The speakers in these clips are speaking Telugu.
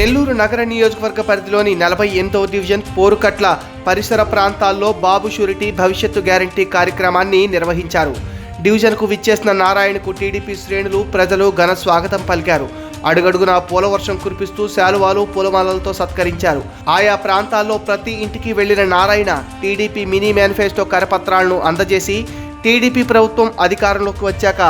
నెల్లూరు నగర నియోజకవర్గ పరిధిలోని నలభై ఎనిమిదవ డివిజన్ పోరుకట్ల పరిసర ప్రాంతాల్లో బాబు షూరిటీ భవిష్యత్తు గ్యారంటీ కార్యక్రమాన్ని నిర్వహించారు. డివిజన్కు విచ్చేసిన నారాయణకు టీడీపీ శ్రేణులు ప్రజలు ఘన స్వాగతం పలికారు. అడుగడుగున పూలవర్షం కురిపిస్తూ శాలువాలు పూలమాలలతో సత్కరించారు. ఆయా ప్రాంతాల్లో ప్రతి ఇంటికి వెళ్ళిన నారాయణ టీడీపీ మినీ మేనిఫెస్టో కరపత్రాలను అందజేసి టీడీపీ ప్రభుత్వం అధికారంలోకి వచ్చాక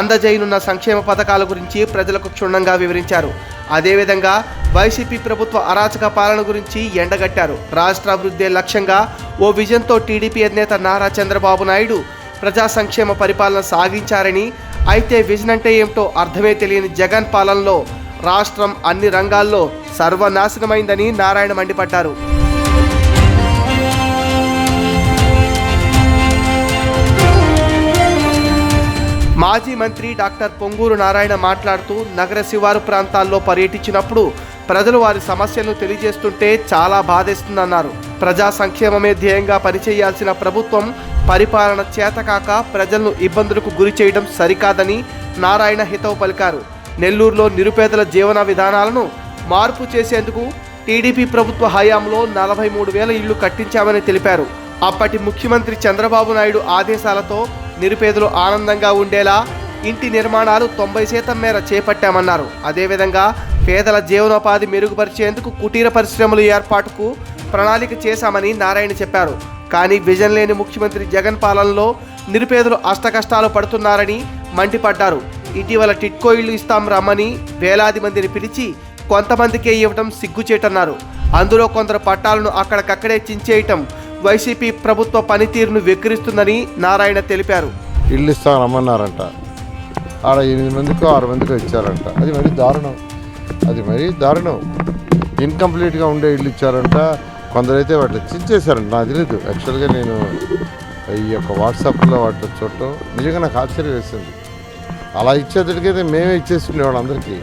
అందజేయనున్న సంక్షేమ పథకాల గురించి ప్రజలకు క్షుణ్ణంగా వివరించారు. అదేవిధంగా వైసీపీ ప్రభుత్వ అరాచక పాలన గురించి ఎండగట్టారు. రాష్ట్ర అభివృద్ధి లక్ష్యంగా ఓ విజన్తో టీడీపీ అధినేత నారా చంద్రబాబు నాయుడు ప్రజా సంక్షేమ పరిపాలన సాగించారని అయితే విజన్ అంటే ఏమిటో అర్థమే తెలియని జగన్ పాలనలో రాష్ట్రం అన్ని రంగాల్లో సర్వనాశనమైందని నారాయణ మండిపడ్డారు. మాజీ మంత్రి డాక్టర్ పొంగూరు నారాయణ మాట్లాడుతూ నగర శివారు ప్రాంతాల్లో పర్యటించినప్పుడు ప్రజలు వారి సమస్యలను తెలియజేస్తుంటే చాలా బాధేస్తుందన్నారు. ప్రజా సంక్షేమమే ధ్యేయంగా పనిచేయాల్సిన ప్రభుత్వం పరిపాలన చేతకాక ప్రజలను ఇబ్బందులకు గురి చేయడం సరికాదని నారాయణ హితవు పలికారు. నెల్లూరులో నిరుపేదల జీవన విధానాలను మార్పు చేసేందుకు టీడీపీ ప్రభుత్వ హయాంలో నలభై మూడు వేల ఇళ్ళు కట్టించామని తెలిపారు. అప్పటి ముఖ్యమంత్రి చంద్రబాబు నాయుడు ఆదేశాలతో నిరుపేదలు ఆనందంగా ఉండేలా ఇంటి నిర్మాణాలు తొంభై శాతం మేర చేపట్టామన్నారు. అదేవిధంగా పేదల జీవనోపాధి మెరుగుపరిచేందుకు కుటీర పరిశ్రమల ఏర్పాటుకు ప్రణాళిక చేశామని నారాయణ చెప్పారు. కానీ విజన్ లేని ముఖ్యమంత్రి జగన్ పాలనలో నిరుపేదలు అష్టకష్టాలు పడుతున్నారని మండిపడ్డారు. ఇటీవల టిట్కో ఇళ్ళు ఇస్తాం రమ్మని వేలాది మందిని పిలిచి కొంతమందికే ఇవ్వటం సిగ్గుచేటన్నారు. అందులో కొందరు పట్టాలను అక్కడికక్కడే చించేయటం వైసీపీ ప్రభుత్వ పనితీరును వెక్కిరిస్తుందని నారాయణ తెలిపారు. ఇల్లు ఇస్తామన్నారంట రమ్మన్నారంట. ఆడ ఎనిమిది మందికో ఆరు మందికో ఇచ్చారంట. అది మరీ దారుణం. అది మరీ దారుణం. ఇన్కంప్లీట్గా ఉండే ఇల్లు ఇచ్చారంట. కొందరైతే వాటిని చించేశారంట. నాకు తెలియదు యాక్చువల్గా నేను ఈ యొక్క వాట్సాప్లో వాటిని చూడటం నిజంగా నాకు ఆశ్చర్యం వేసింది. అలా ఇచ్చేటడికైతే మేమే ఇచ్చేస్తుండే వాళ్ళందరికీ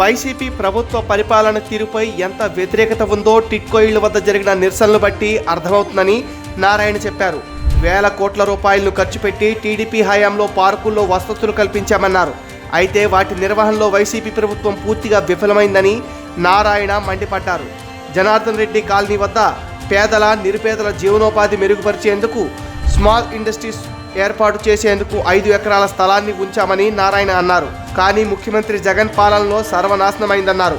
వైసీపీ ప్రభుత్వ పరిపాలన తీరుపై ఎంత వ్యతిరేకత ఉందో టిట్కో ఇళ్ళ వద్ద జరిగిన నిరసనలు బట్టి అర్థమవుతుందని నారాయణ చెప్పారు. వేల కోట్ల రూపాయలను ఖర్చు పెట్టి టీడీపీ హయాంలో పార్కుల్లో వసతులు కల్పించామన్నారు. అయితే వాటి నిర్వహణలో వైసీపీ ప్రభుత్వం పూర్తిగా విఫలమైందని నారాయణ మండిపడ్డారు. జనార్దన్ రెడ్డి కాలనీ వద్ద పేదల నిరుపేదల జీవనోపాధి మెరుగుపరిచేందుకు స్మాల్ ఇండస్ట్రీస్ ఏర్పాటు చేసేందుకు ఐదు ఎకరాల స్థలాన్ని ఉంచామని నారాయణ అన్నారు. కానీ ముఖ్యమంత్రి జగన్ పాలనలో సర్వనాశనమైందన్నారు.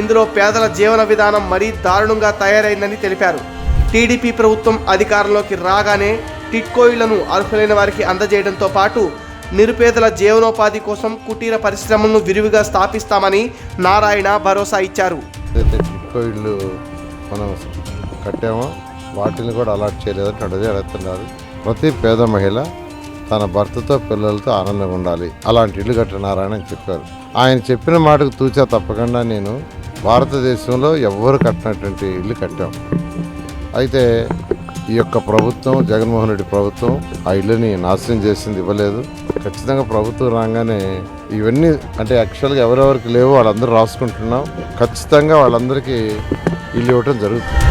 ఇందులో పేదల జీవన విధానం మరీ దారుణంగా తయారైందని తెలిపారు. టీడీపీ ప్రభుత్వం అధికారంలోకి రాగానే టిట్కోయిలను అర్హులైన వారికి అందజేయడంతో పాటు నిరుపేదల జీవనోపాధి కోసం కుటీర పరిశ్రమలను విరివిగా స్థాపిస్తామని నారాయణ భరోసా ఇచ్చారు. మనం కట్టామో వాటిని కూడా అలాట్ చేయలేదని అడుగుతున్నారు. ప్రతి పేద మహిళ తన భర్తతో పిల్లలతో ఆనందంగా ఉండాలి. అలాంటి ఇల్లు కట్టినారని అని చెప్పారు. ఆయన చెప్పిన మాటకు తూచా తప్పకుండా నేను భారతదేశంలో ఎవ్వరు కట్టినటువంటి ఇల్లు కట్టాం. అయితే ఈ యొక్క ప్రభుత్వం జగన్మోహన్ రెడ్డి ప్రభుత్వం ఆ ఇల్లుని నాశనం చేసింది ఇవ్వలేదు. ఖచ్చితంగా ప్రభుత్వం రాగానే ఇవన్నీ అంటే యాక్చువల్గా ఎవరెవరికి లేవో వాళ్ళందరూ రాసుకుంటున్నాం. ఖచ్చితంగా వాళ్ళందరికీ ఇల్లు ఇవ్వటం జరుగుతుంది.